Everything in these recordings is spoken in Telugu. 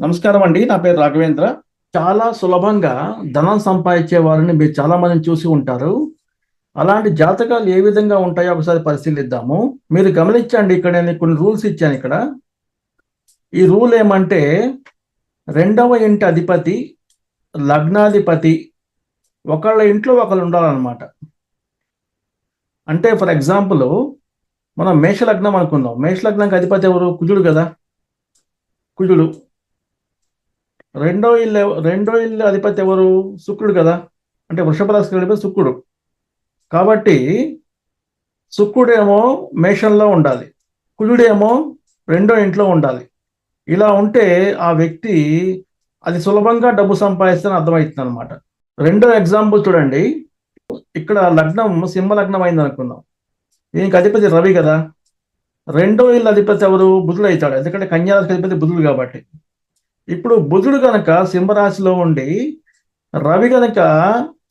నమస్కారం అండి. నా పేరు రాఘవేంద్ర. చాలా సులభంగా ధనం సంపాదించే వారిని మీరు చాలా మందిని చూసి ఉంటారు. అలాంటి జాతకాలు ఏ విధంగా ఉంటాయో ఒకసారి పరిశీలిద్దాము. మీరు గమనించండి ఇక్కడ నేను కొన్ని రూల్స్ ఇచ్చాను ఇక్కడ. ఈ రూల్ ఏమంటే రెండవ ఇంటి అధిపతి లగ్నాధిపతి ఒకళ్ళ ఇంట్లో ఒకళ్ళు ఉండాలన్నమాట. అంటే ఫర్ ఎగ్జాంపుల్ మనం మేషలగ్నం అనుకుందాం. మేషలగ్నంకి అధిపతి ఎవరు? కుజుడు కదా. కుజుడు. రెండో ఇల్లు రెండో ఇల్లు అధిపతి ఎవరు? శుక్రుడు కదా. అంటే వృషభ రాశికి అధిపతి శుక్రుడు. కాబట్టి శుక్రుడేమో మేషంలో ఉండాలి. కుజుడేమో రెండో ఇంట్లో ఉండాలి. ఇలా ఉంటే ఆ వ్యక్తి అది సులభంగా డబ్బు సంపాదిస్తే అర్థమవుతుంది అనమాట రెండో ఎగ్జాంపుల్ చూడండి. ఇక్కడ లగ్నం సింహ లగ్నం అయింది అనుకుందాం. దీనికి అధిపతి రవి కదా. రెండో ఇల్లు అధిపతి ఎవరు? బుధుడు అవుతాడు. ఎందుకంటే కన్యారాశి అధిపతి బుధుడు కాబట్టి. ఇప్పుడు బుధుడు గనక సింహరాశిలో ఉండి రవి గనక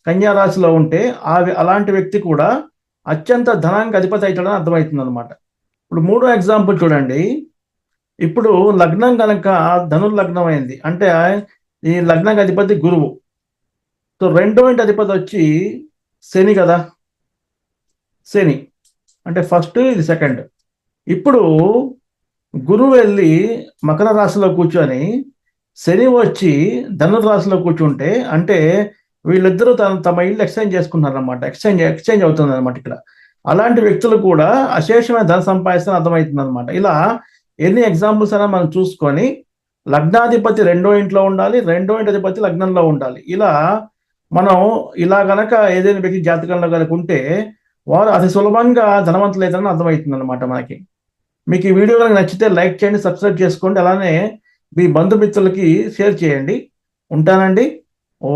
కన్యా రాశిలో ఉంటే ఆ అలాంటి వ్యక్తి కూడా అత్యంత ధనానికి అధిపతి అవుతాడని అర్థమవుతుంది అనమాట ఇప్పుడు మూడో ఎగ్జాంపుల్ చూడండి. ఇప్పుడు లగ్నం కనుక ధనుర్లగ్నం అయింది. అంటే ఈ లగ్నానికి అధిపతి గురువు. సో రెండో ఇంటి అధిపతి వచ్చి శని కదా. శని. అంటే ఫస్ట్ ఇది సెకండ్. ఇప్పుడు గురువు వెళ్ళి మకర రాశిలో కూర్చొని శని వచ్చి ధనురాశిలో కూర్చుంటే అంటే వీళ్ళిద్దరూ తన తమ ఇల్లు ఎక్స్చేంజ్ చేసుకుంటున్నారు అనమాట ఎక్స్చేంజ్ ఎక్స్చేంజ్ అవుతుంది అనమాట ఇక్కడ. అలాంటి వ్యక్తులు కూడా అశేషమైన ధన సంపాదిస్తాను అర్థమవుతుంది అనమాట ఇలా ఎన్ని ఎగ్జాంపుల్స్ అయినా మనం చూసుకొని లగ్నాధిపతి రెండో ఇంట్లో ఉండాలి రెండో ఇంటి అధిపతి లగ్నంలో ఉండాలి. ఇలా మనం ఇలా గనక ఏదైనా వ్యక్తి జాతకంలో కనుక ఉంటే వారు అతి సులభంగా ధనవంతులు అవుతారని అర్థమవుతుంది అనమాట మనకి. మీకు ఈ వీడియో కనుక నచ్చితే లైక్ చేయండి సబ్స్క్రైబ్ చేసుకోండి. అలానే మీ బంధుమిత్రులకి షేర్ చేయండి. ఉంటానండి. ఓ.